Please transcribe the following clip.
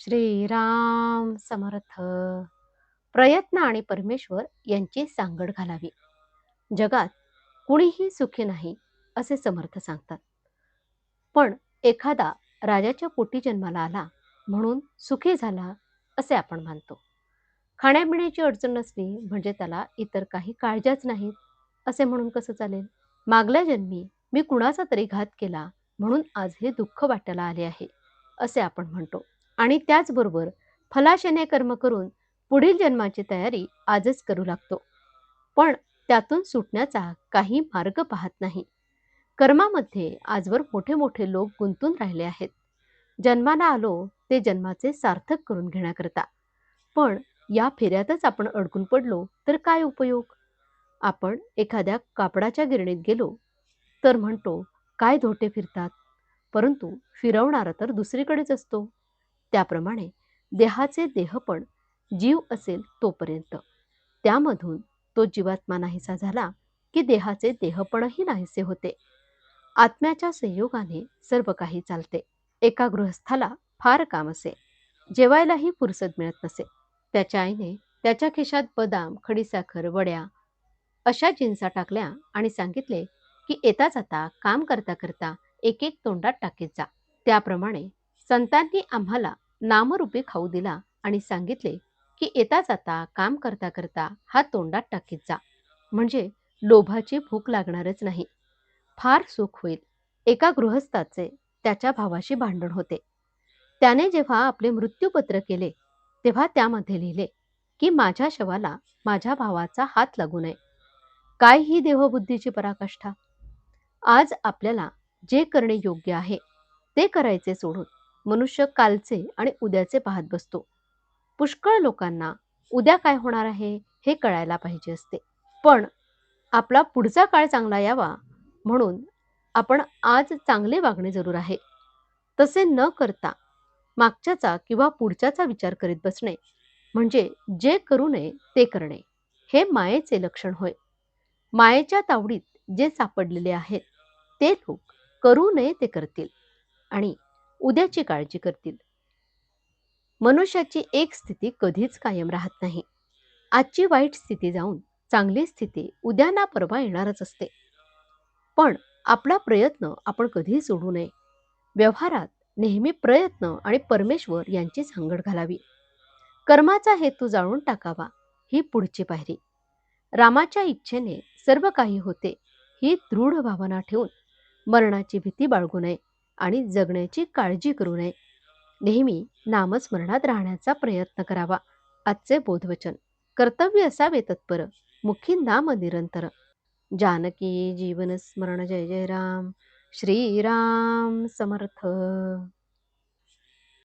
श्रीराम समर्थ. प्रयत्न आणि परमेश्वर यांची सांगड घालावी. जगात कुणीही सुखी नाही असे समर्थ सांगतात. पण एखादा राजाच्या पोटी जन्माला आला म्हणून सुखी झाला असे आपण मानतो. खाण्यापिण्याची अडचण नसली म्हणजे त्याला इतर काही काळजाच नाहीत असे म्हणून कसं चालेल? मागल्या जन्मी मी कुणाचा तरी घात केला म्हणून आज हे दुःख वाटायला आले आहे असे आपण म्हणतो. आणि त्याचबरोबर फलाशने कर्म करून पुढील जन्माची तयारी आजच करू लागतो. पण त्यातून सुटण्याचा काही मार्ग पाहत नाही. कर्मामध्ये आजवर मोठे मोठे लोक गुंतून राहिले आहेत. जन्माला आलो ते जन्माचे सार्थक करून घेण्याकरता. पण या फेऱ्यातच आपण अडकून पडलो तर काय उपयोग? आपण एखाद्या कापडाच्या गिरणीत गेलो तर म्हणतो काय धोटे फिरतात? परंतु फिरवणारा तर दुसरीकडेच असतो. त्याप्रमाणे देहाचे देहपण जीव असेल तोपर्यंत. त्यामधून तो जीवात्मा नाहीसा झाला की देहाचे देहपणही नाहीसे होते. आत्म्याच्या संयोगाने सर्व काही चालते. एका गृहस्थाला फार काम असे. जेवायलाही फुरसत मिळत नसे. त्याच्या आईने त्याच्या खिशात बदाम खडीसाखर वड्या अशा जिन्सा टाकल्या आणि सांगितले की येता जाता काम करता करता एक एक तोंडात टाकीत जा. त्याप्रमाणे संतांनी आम्हाला नामरूपी खाऊ दिला आणि सांगितले की येता जाता काम करता करता हा तोंडात टाकीत जा. म्हणजे लोभाची भूक लागणारच नाही. फार सुख होईल. एका गृहस्थाचे त्याच्या भावाशी भांडण होते. त्याने जेव्हा आपले मृत्यूपत्र केले तेव्हा त्यामध्ये लिहिले की माझ्या शवाला माझ्या भावाचा हात लागू नये. काय ही देवबुद्धीची पराकाष्ठा? आज आपल्याला जे करणे योग्य आहे ते करायचे सोडून मनुष्य कालचे आणि उद्याचे पाहत बसतो. पुष्कळ लोकांना उद्या काय होणार आहे हे कळायला पाहिजे असते. पण आपला पुढचा काळ चांगला यावा म्हणून आपण आज चांगले वागणे जरूर आहे. तसे न करता मागच्याचा किंवा पुढच्याचा विचार करीत बसणे म्हणजे जे करू नये ते करणे हे मायेचे लक्षण होय. मायेच्या तावडीत जे सापडलेले आहेत ते लोक करू नये ते करतील. आणि उद्याची काळजी करतील. मनुष्याची एक स्थिती कधीच कायम राहत नाही. आजची वाईट स्थिती जाऊन चांगली स्थिती उद्या ना परवा येणारच असते. पण आपला प्रयत्न आपण कधी सोडू नये. व्यवहारात नेहमी प्रयत्न आणि परमेश्वर यांची सांगड घालावी. कर्माचा हेतू जाळून टाकावा ही पुढची पायरी. रामाच्या इच्छेने सर्व काही होते ही दृढ भावना ठेवून मरणाची भीती बाळगू नये. आणि जगण्याची काळजी करू नये. नेहमी नामस्मरणात राहण्याचा प्रयत्न करावा. आजचे बोधवचन. कर्तव्य असावे तत्पर. मुखी नाम निरंतर. जानकी जीवन स्मरण. जय जय राम. श्रीराम समर्थ.